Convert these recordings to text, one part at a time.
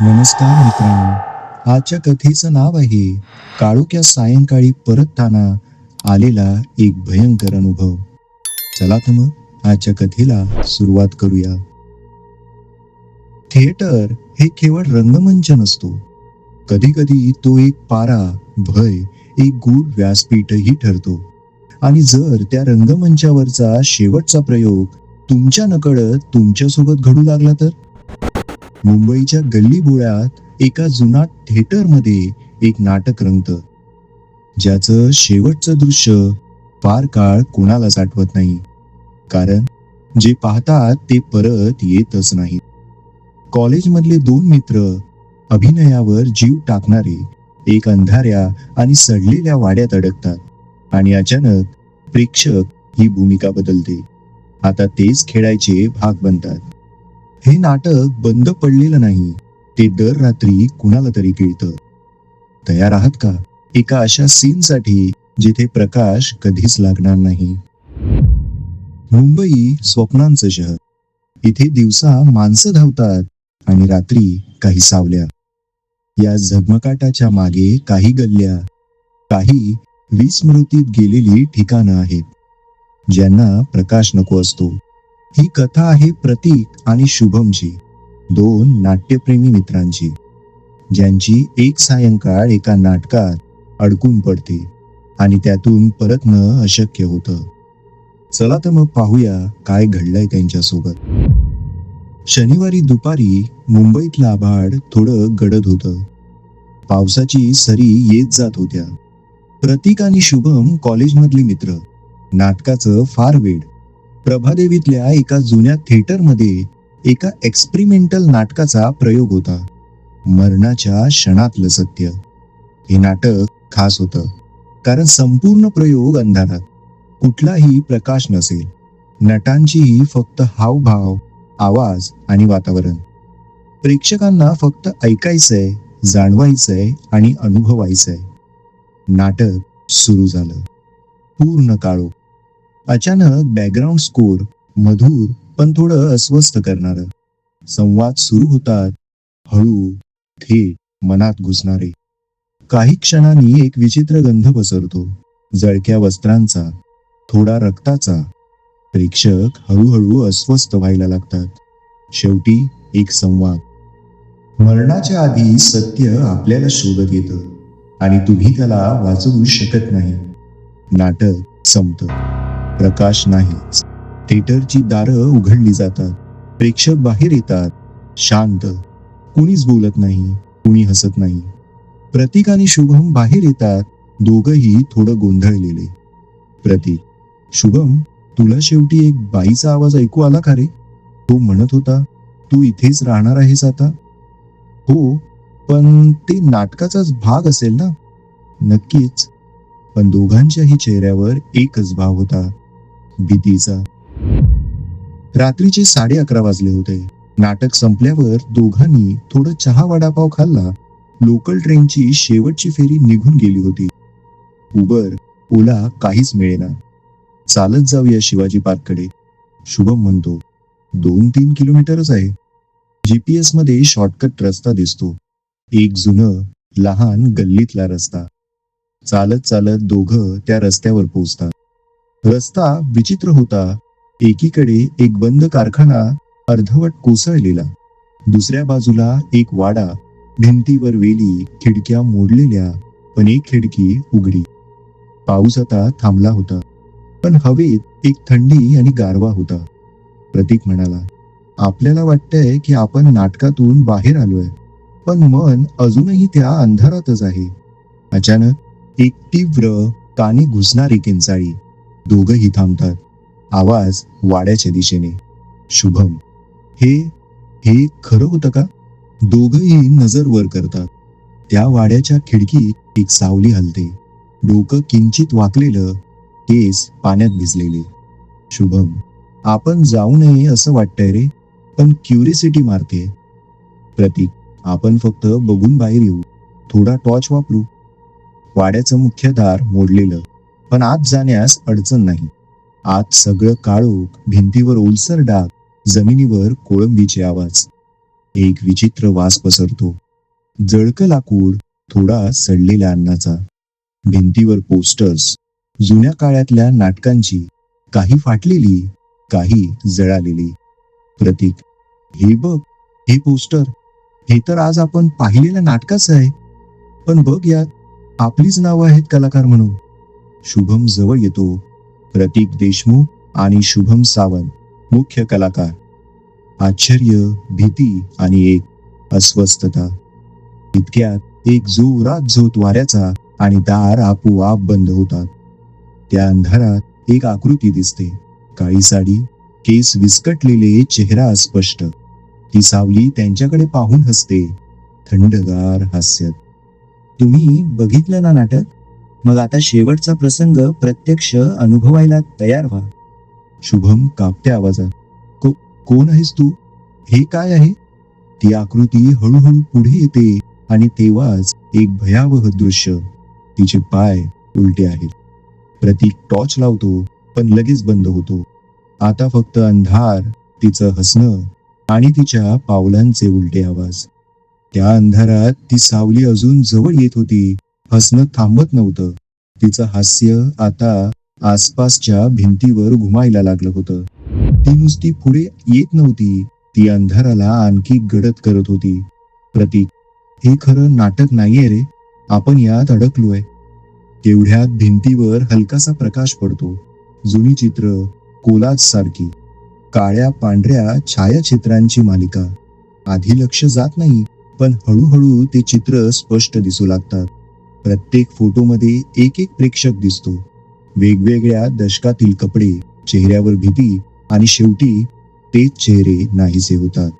नमस्कार मित्रांनो. आजच्या कथेचं नाव आहे काळोख्या सायंकाळी परतताना आलेला एक भयंकर अनुभव. चला तर मग आजच्या कथेला सुरुवात करूया. थिएटर हे केवळ रंगमंच नसतो. कधी कधी तो एक पारा भय एक गूढ व्यासपीठही ठरतो. आणि जर त्या रंगमंचावरचा शेवटचा प्रयोग तुमच्या नकळत तुमच्यासोबत घडू लागला तर? मुंबईच्या गल्ली बोळ्यात एका जुना थिएटरमध्ये एक नाटक रंगतं. ज्याचं शेवटचं दृश्य फार काळ कोणालाच आठवत नाही. कारण जे पाहतात ते परत येतच नाहीत. कॉलेजमधले दोन मित्र अभिनयावर जीव टाकणारे एक अंधाऱ्या आणि सडलेल्या वाड्यात अडकतात आणि अचानक प्रेक्षक ही भूमिका बदलते. आता तेच खेळायचे भाग बनतात. हे नाटक बंद पडलेलं नाही. ते दर रात्री कुणाला तरी कळतं तयार आहात का? एका अशा सीनसाठी जिथे प्रकाश कधीच लागणार नाही. मुंबई स्वप्नांचं शहर. इथे दिवसा माणसं धावतात आणि रात्री काही सावल्या. या झगमकाटाच्या मागे काही गल्ल्या काही विस्मृतीत गेलेली ठिकाणं आहेत. ज्यांना प्रकाश नको असतो. ही कथा आहे प्रतीक आणि शुभमची. दोन नाट्यप्रेमी मित्रांची. ज्यांची एक सायंकाळ एका नाटकात अडकून पडते आणि त्यातून परतणं अशक्य होतं. चला तर मग पाहूया काय घडलंय त्यांच्यासोबत. शनिवारी दुपारी मुंबईतलं आभाळ थोडं गडद होतं. पावसाची सरी येत जात होत्या. प्रतीक आणि शुभम कॉलेजमधले मित्र. नाटकाचं फार वेळ प्रभादेवीतल्या एका जुन्या थिएटरमध्ये एका एक्सपेरिमेंटल नाटकाचा प्रयोग होता. मरणाच्या क्षणातलं सत्य. हे नाटक खास होतं. कारण संपूर्ण प्रयोग अंधारात. कुठलाही प्रकाश नसेल. नटांचीही फक्त हावभाव आवाज आणि वातावरण. प्रेक्षकांना फक्त ऐकायचंय जाणवायचंय आणि अनुभवायचंय. नाटक सुरू झालं. पूर्ण काळो अचानक बॅकग्राऊंड स्कोर मधुर पण थोडं अस्वस्थ करणार. संवाद सुरू होतात. हळू थेट मनात घुसणारे. काही क्षणांनी एक विचित्र गंध पसरतो. जळक्या वस्त्रांचा थोडा रक्ताचा. प्रेक्षक हळूहळू अस्वस्थ व्हायला लागतात. शेवटी एक संवाद. मरणाच्या आधी सत्य आपल्याला शोधत येतं. आणि तुम्ही त्याला वाचवू शकत नाही. नाटक संपतं. प्रकाश नाहीच थिएटरची दारं उघडली जातात. प्रेक्षक बाहेर येतात. शांत. कुणीच बोलत नाही. कुणी हसत नाही. प्रतीक आणि शुभम बाहेर येतात. दोघही थोडं गोंधळलेले. प्रतीक शुभम तुला शेवटी एक बाईचा आवाज ऐकू आला का रे? तो म्हणत होता तू इथेच राहणार आहेस आता? हो पण ते नाटकाचाच भाग असेल ना? नक्कीच. पण दोघांच्याही चेहऱ्यावर एकच भाव होता. भीतीचा. रात्रीचे साडे अकरा वाजले होते. नाटक संपल्यावर दोघांनी थोडं चहा वडापाव खाल्ला. लोकल ट्रेनची शेवटची फेरी निघून गेली होती. उबर ओला काहीच मिळेना. चालत जाऊया शिवाजी पार्ककडे. शुभम म्हणतो दोन तीन किलोमीटरच आहे. जीपीएसमध्ये शॉर्टकट रस्ता दिसतो. एक जुनं लहान गल्लीतला रस्ता. चालत चालत दोघं त्या रस्त्यावर पोहोचतात. रस्ता विचित्र होता. एकीकडे एक बंद कारखाना अर्धवट कोसळलेला. दुसऱ्या बाजूला एक वाडा. भिंतीवर वेली खिडक्या मोडलेल्या पण एक खिडकी उघडी. पाऊस आता थांबला होता. पण हवेत एक थंडी आणि गारवा होता. प्रतीक म्हणाला आपल्याला वाटतंय की आपण नाटकातून बाहेर आलोय. पण मन अजूनही त्या अंधारातच आहे. अचानक एक तीव्र कानी घुसणारी किंचाळी. दोघही थांबतात. आवाज वाड्याच्या दिशेने. शुभम हे हे खरं होतं का? दोघही नजर वर करतात. त्या वाड्याच्या खिडकीत एक सावली हलते. डोकं किंचित वाकलेलं केस पाण्यात भिजलेले. शुभम आपण जाऊ नये असं वाटतंय रे पण क्युरिसिटी मारते. प्रतीक आपण फक्त बघून बाहेर येऊ. थोडा टॉर्च वापरू. वाड्याचं मुख्य दार मोडलेलं. पण आत जाण्यास अडचण नाही. आत सगळं काळोख भिंतीवर ओलसर डाग जमिनीवर कोळंबीचे आवाज. एक विचित्र वास पसरतो. जळक लाकूड थोडा सडलेल्या अन्नाचा. भिंतीवर पोस्टर्स जुन्या काळातल्या नाटकांची काही फाटलेली काही जळालेली. प्रतीक हे बघ हे पोस्टर हे तर आज आपण पाहिलेल्या नाटकाचं आहे. पण बघ यात आपलीच नावं आहेत कलाकार म्हणून. शुभम जवळ येतो. प्रतीक देशमुख आणि शुभम सावंत मुख्य कलाकार. आश्चर्य भीती आणि एक अस्वस्थता. इतक्यात एक जोरात झोत वाऱ्याचा आणि दार आपोआप बंद होतात. त्या अंधारात एक आकृती दिसते. काळी साडी केस विस्कटलेले चेहरा अस्पष्ट. ती सावली त्यांच्याकडे पाहून हसते. थंडगार हास्यात. तुम्ही बघितलं ना नाटक? मग आता शेवटचा प्रसंग प्रत्यक्ष अनुभवायला तयार व्हा. शुभम कापत्या आवाजात. को कोण आहेस तू? हे काय आहे? ती आकृती हळूहळू पुढे येते आणि तेव्हाच एक भयावह दृश्य तिचे पाय उलटे आहेत. प्रतीक टॉर्च लावतो पण लगेच बंद होतो. आता फक्त अंधार तिचं हसणं आणि तिच्या पावलांचे उलटे आवाज. त्या अंधारात ती सावली अजून जवळ येत होती हसणं थांबत नव्हतं. तिचं हास्य आता आसपासच्या भिंतीवर घुमायला लागलं होतं. ती नुसती पुढे येत नव्हती. ती अंधाराला आणखी गडद करत होती. प्रतीक हे खरं नाटक नाहीये रे. आपण यात अडकलोय. तेवढ्यात भिंतीवर हलकासा प्रकाश पडतो. जुनी चित्र कोलाज सारखी. काळ्या पांढऱ्या छायाचित्रांची मालिका. आधी लक्ष जात नाही पण हळूहळू ते चित्र स्पष्ट दिसू लागतात. प्रत्येक फोटोमध्ये एक एक प्रेक्षक दिसतो. वेगवेगळ्या दशकातील कपडे चेहऱ्यावर भीती आणि शेवटी तेच चेहरे नाहीसे होतात.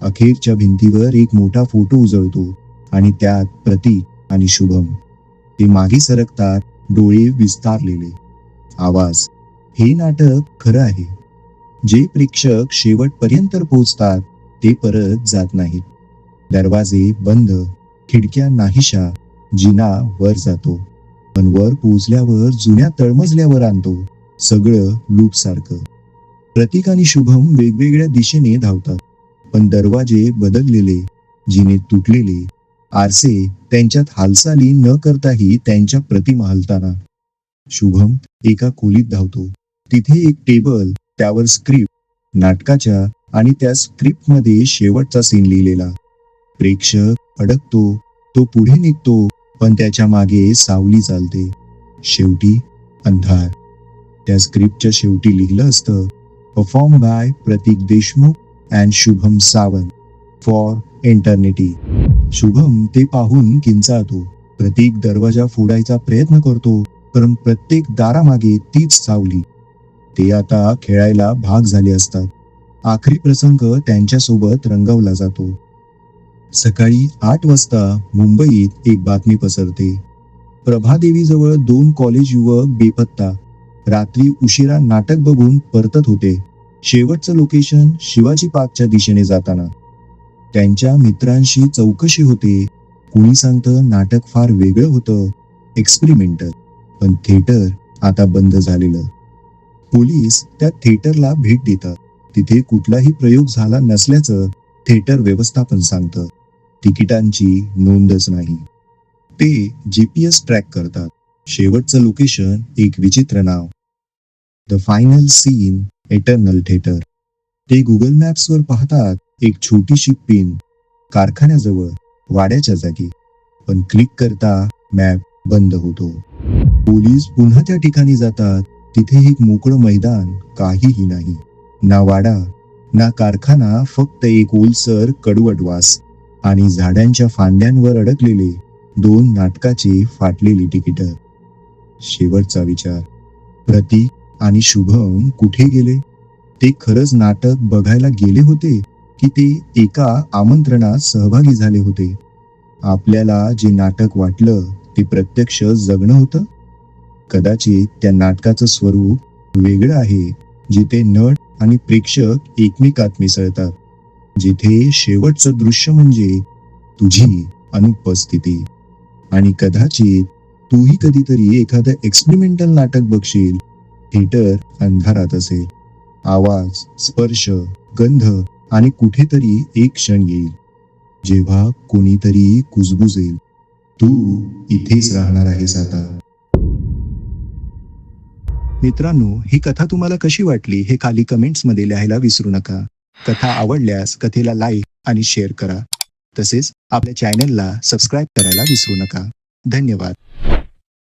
अखेरच्या भिंतीवर एक मोठा फोटो उजळतो आणि त्यात प्रतीक आणि शुभम. ते मागे सरकतात डोळे विस्तारलेले. आवाज. हे नाटक खरं आहे. जे प्रेक्षक शेवटपर्यंत पोहोचतात ते परत जात नाहीत. दरवाजे बंद खिडक्या नाहीशा जिना वर जातो. पण वर पोहोचल्यावर जुन्या तळमजल्यावर आणतो. सगळं लूप सारखं प्रतीक आणि शुभम वेगवेगळ्या दिशेने धावतात. पण दरवाजे बदललेले जिने तुटलेले. आरसे त्यांच्यात हालचाली न करताही त्यांच्या प्रतिमा हलताना. शुभम एका खोलीत धावतो. तिथे एक टेबल त्यावर स्क्रिप्ट नाटकाच्या आणि त्या स्क्रिप्टमध्ये शेवटचा सीन लिहिलेला. प्रेक्षक अडकतो तो पुढे निघतो पण त्याच्यामागे सावली चालते. शेवटी अंधार. त्या स्क्रिप्टच्या शेवटी लिहिलं असतं perform by Prateek Deshmukh and Shubham Sawant for eternity Shubham ते पाहून किंचाळतो. प्रतीक दरवाजा फोडायचा प्रयत्न करतो कारण प्रत्येक दारामागे तीच सावली. ते आता खेळायला भाग झाले असतात. आखरी प्रसंग त्यांच्यासोबत रंगवला जातो. सकाळी आठ वाजता मुंबईत एक बातमी पसरते. प्रभादेवीजवळ दोन कॉलेज युवक बेपत्ता. रात्री उशिरा नाटक बघून परतत होते. शेवटचं लोकेशन शिवाजी पार्कच्या दिशेने जाताना. त्यांच्या मित्रांशी चौकशी होते. कुणी सांगतं नाटक फार वेगळं होतं. एक्सपेरिमेंटल पण थिएटर आता बंद झालेलं. पोलीस त्या थिएटरला भेट देतात. तिथे कुठलाही प्रयोग झाला नसल्याचं थिएटर व्यवस्थापन सांगतं. तिकिटांची नोंदच नाही. ते जीपीएस ट्रॅक करतात. शेवटचं लोकेशन एक विचित्र नाव. The final scene eternal theatre ते गुगल मॅप्सवर पाहतात एक छोटीशी पिन कारखान्याजवळ वाड्याच्या जागी. पण क्लिक करता मॅप बंद होतो. पोलीस पुन्हा त्या ठिकाणी जातात. तिथे एक मोकळं मैदान काहीही नाही. ना वाडा ना कारखाना फक्त एक ओलसर कडवट वास. आणि झाडांच्या फांद्यांवर अडकलेले दोन नाटकाची फाटलेली तिकीट. शेवटचा विचार. प्रतीक आणि शुभम कुठे गेले? ते खरंच नाटक बघायला गेले होते की ते एका आमंत्रणात सहभागी झाले होते? आपल्याला जे नाटक वाटलं ते प्रत्यक्ष जगणं होतं? कदाचित त्या नाटकाचं स्वरूप वेगळं आहे जिथे नट आणि प्रेक्षक एकमेकात मिसळतात. जिथे शेवटचं दृश्य म्हणजे तुझी अनुपस्थिती. आणि कदाचित तूही कधीतरी एखादं एक्सपेरिमेंटल नाटक बघशील थिएटर अंधारात असेल. आवाज स्पर्श गंध आणि कुठेतरी एक क्षण येईल. जेव्हा कोणीतरी कुजबुजेल तू इथेच राहणार आहेस आता. मित्रांनो ही कथा तुम्हाला कशी वाटली हे खाली कमेंट्समध्ये लिहायला विसरू नका. कथा आवडल्यास कथेला लाईक आणि शेअर करा. तसेच आपल्या चॅनेलला सबस्क्राईब करायला विसरू नका. धन्यवाद.